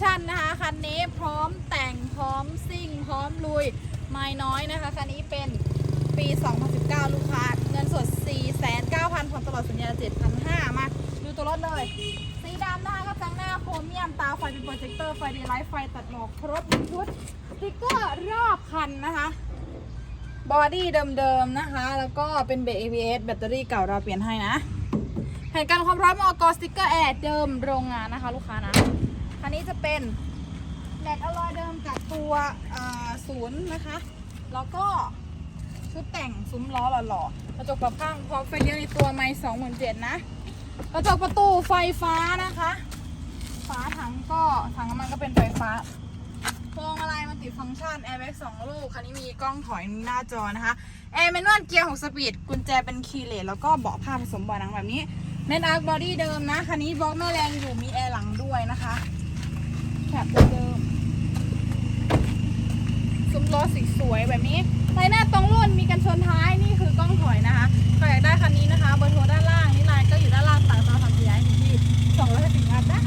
ชั่นนะคะคันนี้พร้อมแต่งพร้อมซิ่ง พร้อมลุย ไม่น้อยนะคะ คันนี้เป็นปี 2019 ลูกค้า เงินสด 4,900,000ผ่อนตลอดสัญญา 7,500 มาดูตัวรถเลย สีดำนะคะกับจังหน้าโครเมียมตาไฟเป็นโปรเจคเตอร์ไฟดย์ไลท์ไฟตัดหมอกครบชุดสติ๊กเกอร์รอบคันนะคะบอดี้เดิมๆนะคะ แล้วก็เป็นเบรก ABS แบตเตอรี่เก่าเราเปลี่ยนให้นะแผ่นกันความร้อนมอกสติ๊กเกอร์แอร์เดิมโรงงานนะคะ ลูกค้านะ คันนี้จะเป็นแลกอลอยเดิมจากตัวศูนย์นะคะ แล้วก็ชุดแต่งซุ้มล้อหล่อๆกระจกปรับข้างพร้อมไฟเลี้ยวในตัวไม่สองหมื่นเจ็ดนะกระจกประตูไฟฟ้านะคะฝาถังก็ถังน้ำมันก็เป็นไฟฟ้าพวงมาลัยมันติดฟังก์ชันแอร์แบ็กสองลูกคันนี้มีกล้องถอยหน้าจอนะคะแอร์แมนนวลเกียร์6สปีดกุญแจเป็นคีย์เลสแล้วก็เบาะผ้าผสมเบาะหนังแบบนี้เน้นอาร์คบอดี้เดิมนะคันนี้บล็อกแม่แรงอยู่มีแอร์หลังด้วยนะคะ ล้อสีสวยแบบนี้ไฟหน้าตรงรุ่นมีกันชนท้ายนี่คือกล้องถอยนะคะใครอยากได้คันนี้นะคะ เบอร์โทรด้านล่างนี่ไลน์ก็อยู่ด้านล่างต่างตาสัมผัสย้ายที่สองร้อยสิบวัตต์นะ